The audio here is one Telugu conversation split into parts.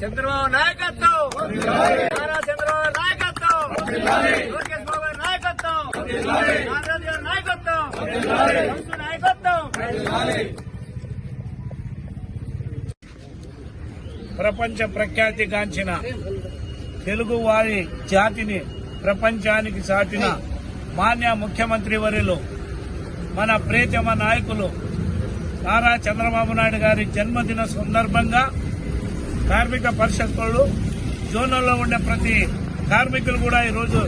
చంద్రబాబు నాయకత్వం! నారా చంద్రబాబు నాయకత్వం! లోకేష్ బాబు గారి నాయకత్వం! నాగరాజు గారి నాయకత్వం! నాయకత్వం! ప్రపంచ ప్రఖ్యాతిగాంచిన తెలుగు వారి జాతిని ప్రపంచానికి చాటిన మాన్య ముఖ్యమంత్రి వర్యులు మన ప్రేతమ నాయకులు నారా చంద్రబాబు నాయుడు గారి జన్మదిన సందర్భంగా కార్మిక పరిషత్తులు జోన్లలో ఉండే ప్రతి కార్మికులు కూడా ఈరోజు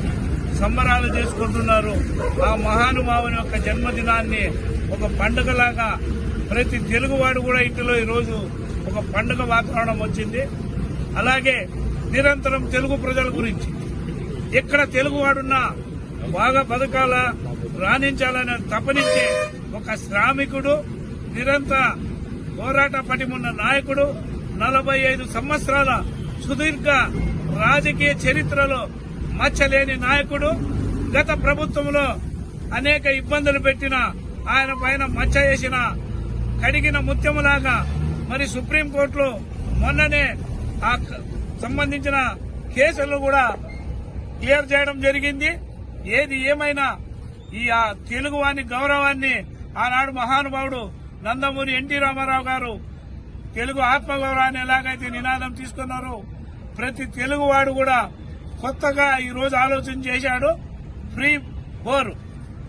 సంబరాలు చేసుకుంటున్నారు. ఆ మహానుభావుని యొక్క జన్మదినాన్ని ఒక పండుగలాగా ప్రతి తెలుగువాడు కూడా ఇంటిలో ఈరోజు ఒక పండుగ వాతావరణం వచ్చింది. అలాగే నిరంతరం తెలుగు ప్రజల గురించి. ఎక్కడ తెలుగువాడున్నా బాగా బతకాల రాణించాలనే తపనించే ఒక శ్రామికుడు నిరంతర పోరాట పటిమున్న నాయకుడు నలభై ఐదు సంవత్సరాల సుదీర్ఘ రాజకీయ చరిత్రలో మచ్చలేని నాయకుడు. గత ప్రభుత్వంలో అనేక ఇబ్బందులు పెట్టిన ఆయన పైన మచ్చ వేసిన కడిగిన ముత్యములాగా మరి సుప్రీంకోర్టులో మొన్ననే ఆ సంబంధించిన కేసులు కూడా క్లియర్ చేయడం జరిగింది. ఏది ఏమైనా ఈ ఆ గౌరవాన్ని ఆనాడు మహానుభావుడు నందమూరి ఎన్టీ రామారావు గారు తెలుగు ఆత్మగౌరవాన్ని ఎలాగైతే నినాదం తీసుకున్నారో ప్రతి తెలుగువాడు కూడా కొత్తగా ఈ రోజు ఆలోచన చేశాడు ఫ్రీ ఫోర్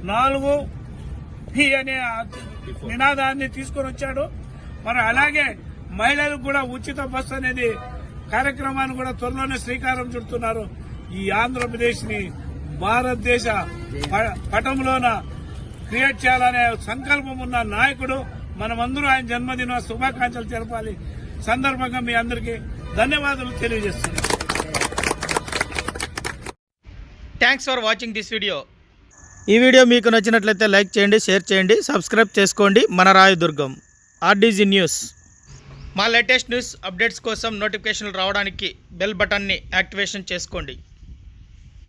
నాలుగు ఫీ అనే నినాదాన్ని తీసుకొని వచ్చాడు. మరి అలాగే మహిళలకు కూడా ఉచిత బస్సు అనేది కార్యక్రమాన్ని కూడా త్వరలోనే శ్రీకారం చుడుతున్నారు. ఈ ఆంధ్రప్రదేశ్ని భారతదేశ ప- పటంలోన క్రియేట్ చేయాలనే సంకల్పం ఉన్న నాయకుడు మనమందరూ ఆయన జన్మదిన శుభాకాంక్షలు తెలపాలి సందర్భంగా మీ అందరికీ ధన్యవాదాలు తెలియజేస్తున్నాను. Thanks for watching this video ఈ వీడియో మీకు నచ్చినట్లయితే లైక్ చేయండి షేర్ చేయండి సబ్స్క్రైబ్ చేసుకోండి. మన రాయదుర్గం ఆర్డీజీ న్యూస్ మా లేటెస్ట్ న్యూస్ అప్డేట్స్ కోసం నోటిఫికేషన్లు రావడానికి బెల్ బటన్ని యాక్టివేషన్ చేసుకోండి.